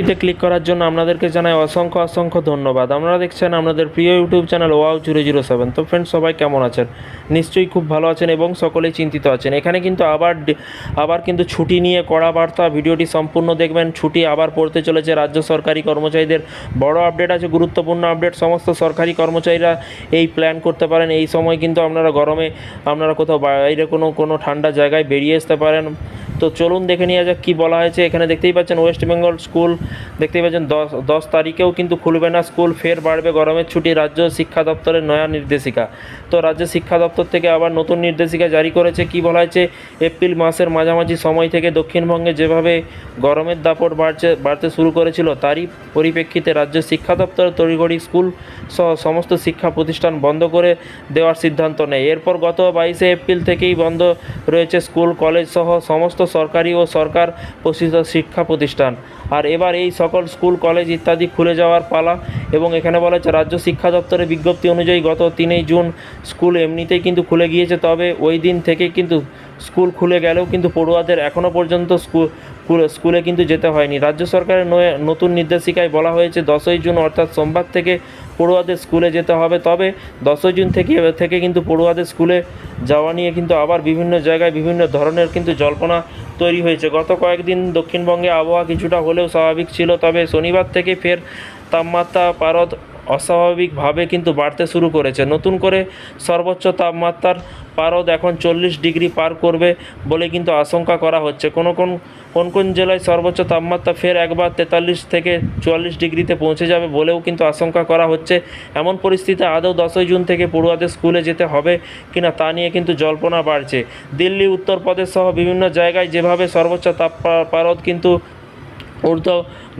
এতে ক্লিক করার জন্য আপনাদেরকে জানাই অসংখ্য অসংখ্য ধন্যবাদ। আপনারা দেখছেন আপনাদের প্রিয় YouTube channel wow zero zero seven. তো ফ্রেন্ডস সবাই কেমন আছেন? নিশ্চয়ই খুব ভালো আছেন এবং সকলেই চিন্তিত আছেন। এখানে কিন্তু আবার আবার কিন্তু ছুটি নিয়ে কড়া বার্তা, ভিডিওটি সম্পূর্ণ দেখবেন। ছুটি আবার পড়তে চলেছে রাজ্য সরকারি কর্মচারীদের। বড় আপডেট আছে, গুরুত্বপূর্ণ আপডেট। সমস্ত সরকারি কর্মচারীরা এই প্ল্যান করতে পারেন। এই সময় কিন্তু আপনারা গরমে, আপনারা কোথাও বাইরে কোনো কোনো ঠান্ডা জায়গায় বেরিয়ে আসতে পারেন। তো চলুন দেখে নেওয়া যাক কী বলা হয়েছে। এখানে দেখতেই পাচ্ছেন ওয়েস্ট বেঙ্গল স্কুল দেখতেই পাচ্ছেন দশ দশ তারিখেও কিন্তু খুলবে না স্কুল ফের বাড়বে গরমের ছুটি, রাজ্য শিক্ষা দপ্তরের নয়া নির্দেশিকা। তো রাজ্য শিক্ষা দপ্তর থেকে আবার নতুন নির্দেশিকা জারি করেছে। কি বলা হয়েছে? এপ্রিল মাসের মাঝামাঝি সময় থেকে দক্ষিণবঙ্গে যেভাবে গরমের দাপট বাড়ছে, বাড়তে শুরু করেছিল, তারই পরিপ্রেক্ষিতে রাজ্য শিক্ষা দপ্তর তড়িঘড়ি স্কুল সহ সমস্ত শিক্ষা প্রতিষ্ঠান বন্ধ করে দেওয়ার সিদ্ধান্ত নেয়। এরপর গত বাইশে এপ্রিল থেকেই বন্ধ রয়েছে স্কুল কলেজ সহ সমস্ত সরকারি ও সরকার প্রসিদ্ধ শিক্ষা প্রতিষ্ঠান। আর এবার এই সকল স্কুল, কলেজ ইত্যাদি খুলে যাওয়ার পালা এবং এখানে বলা হচ্ছে রাজ্য শিক্ষা দপ্তরের বিজ্ঞপ্তি অনুযায়ী গত তিনই জুন স্কুল এমনিতেই কিন্তু খুলে গিয়েছে, তবে ওই দিন থেকে কিন্তু স্কুল খুলে গেলেও কিন্তু পড়ুয়াদের এখনও পর্যন্ত স্কুল স্কুলে- স্কুলে কিন্তু যেতে হয়নি। রাজ্য সরকারের নতুন নির্দেশিকায় বলা হয়েছে, দশই জুন অর্থাৎ সোমবার থেকে পড়ুয়াদের স্কুলে যেতে হবে। তবে দশই জুন থেকে থেকে কিন্তু পড়ুয়াদের স্কুলে যাওয়া নিয়ে কিন্তু আবার বিভিন্ন জায়গায় বিভিন্ন ধরনের কিন্তু জল্পনা তৈরি হয়েছে। গত কয়েকদিন দক্ষিণবঙ্গে আবহাওয়া কিছুটা হলেও স্বাভাবিক ছিল, তবে শনিবার থেকে ফের তাপমাত্রা পারদ অস্বাভাবিকভাবে কিন্তু বাড়তে শুরু করেছে। নতুন করে সর্বোচ্চ তাপমাত্রার পারদ এখন চল্লিশ ডিগ্রি পার করবে বলে কিন্তু আশঙ্কা করা হচ্ছে। কোনো কোন কোন কোন জেলায় সর্বোচ্চ তাপমাত্রা ফের একবার তেতাল্লিশ থেকে চুয়াল্লিশ ডিগ্রিতে পৌঁছে যাবে বলেও কিন্তু আশঙ্কা করা হচ্ছে। এমন পরিস্থিতিতে আদৌ দশই জুন থেকে পড়ুয়াদের স্কুলে যেতে হবে কিনা তা নিয়ে কিন্তু জল্পনা বাড়ছে। দিল্লি, উত্তরপ্রদেশ সহ বিভিন্ন জায়গায় যেভাবে সর্বোচ্চ তাপ পারদ কিন্তু ঊর্ধ্ব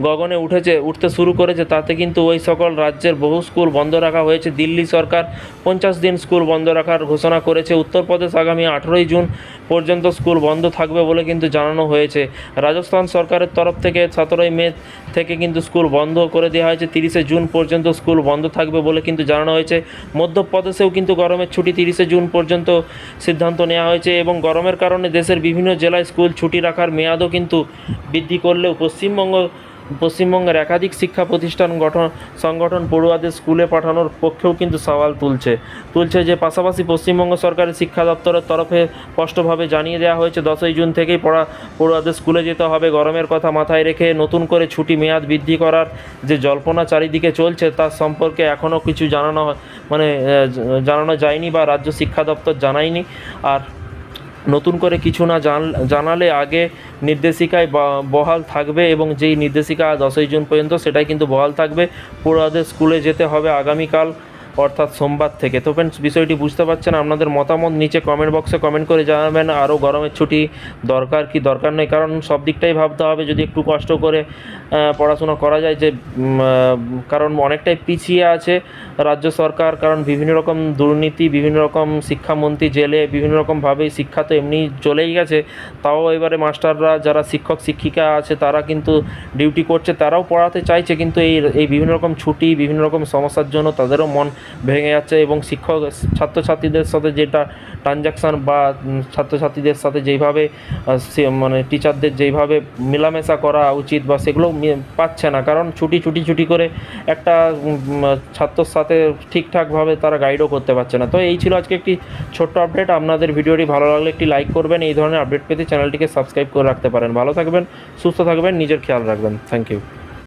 গগনে উঠেছে, উঠতে শুরু করেছে। তাতে কিন্তু ওই সকল রাজ্যের বহু স্কুল বন্ধ রাখা হয়েছে। দিল্লি সরকার পঞ্চাশ দিন স্কুল বন্ধ রাখার ঘোষণা করেছে। উত্তরপ্রদেশ আগামী আঠেরোই জুন পর্যন্ত স্কুল বন্ধ থাকবে বলে কিন্তু জানানো হয়েছে। রাজস্থান সরকারের তরফ থেকে সতেরোই মে থেকে কিন্তু স্কুল বন্ধ করে দেওয়া হয়েছে। তিরিশে জুন পর্যন্ত স্কুল বন্ধ থাকবে বলে কিন্তু জানানো হয়েছে। মধ্যপ্রদেশেও কিন্তু গরমের ছুটি তিরিশে জুন পর্যন্ত সিদ্ধান্ত নেওয়া হয়েছে এবং গরমের কারণে দেশের বিভিন্ন জেলায় স্কুল ছুটি রাখার মেয়াদও কিন্তু বৃদ্ধি করলেও পশ্চিমবঙ্গ, পশ্চিমবঙ্গের একাধিক শিক্ষা প্রতিষ্ঠান গঠন, সংগঠন পড়ুয়াদের স্কুলে পাঠানোর পক্ষেও কিন্তু সওয়াল তুলছে। তুলছে যে পাশাপাশি পশ্চিমবঙ্গ সরকারের শিক্ষা দপ্তরের তরফে স্পষ্টভাবে জানিয়ে দেওয়া হয়েছে, দশই জুন থেকেই পড়া, পড়ুয়াদের স্কুলে যেতে হবে। গরমের কথা মাথায় রেখে নতুন করে ছুটি মেয়াদ বৃদ্ধি করার যে জল্পনা চারিদিকে চলছে তার সম্পর্কে এখনও কিছু জানানো মানে জানানো যায়নি বা রাজ্য শিক্ষা দপ্তর জানায়নি। আর নতুন করে কিছু না জান, জানালে আগে নির্দেশিকায় বহাল থাকবে এবং যেই নির্দেশিকা দশই জুন পর্যন্ত সেটাই কিন্তু বহাল থাকবে। পড়ুয়াদের স্কুলে যেতে হবে আগামীকাল, অর্থাৎ সোমবার থেকে। তো ফ্রেন্ডস বিষয়টি বুঝতে পারছেন? আপনাদের মতামত নিচে কমেন্ট বক্সে কমেন্ট করে জানাবেন। আরও গরমের ছুটি দরকার কি দরকার নেই? কারণ সব দিকটাই ভাবতে হবে। যদি একটু কষ্ট করে পড়াশোনা করা যায় যে কারণ অনেকটাই পিছিয়ে আছে। রাজ্য সরকার কারণ বিভিন্ন রকম দুর্নীতি বিভিন্ন রকম শিক্ষামন্ত্রী জেলে বিভিন্ন রকমভাবেই শিক্ষা তো এমনি চলেই গেছে। তাও এবারে মাস্টাররা যারা শিক্ষক শিক্ষিকা আছে তারা কিন্তু ডিউটি করছে তারাও পড়াতে চাইছে কিন্তু এই এই বিভিন্ন রকম ছুটি বিভিন্ন রকম সমস্যার জন্য তাদেরও মন ভেঙে যাচ্ছে এবং শিক্ষক ছাত্রছাত্রীদের সাথে যেটা ট্রানজাকশান বা ছাত্রছাত্রীদের সাথে যেইভাবে মানে টিচারদের যেইভাবে মেলামেশা করা উচিত বা সেগুলো পাচ্ছে না। কারণ ছুটি ছুটি ছুটি করে একটা উম, ছাত্রর সাথে ঠিকঠাকভাবে তারা গাইডও করতে পারছে না। তো এই ছিল আজকে একটি ছোট্ট আপডেট আপনাদের ভিডিওটি ভালো লাগলে একটি লাইক করবেন। এই ধরনের আপডেট পেতে চ্যানেলটিকে সাবস্ক্রাইব করে রাখতে পারেন। ভালো থাকবেন, সুস্থ থাকবেন, নিজের খেয়াল রাখবেন। Thank you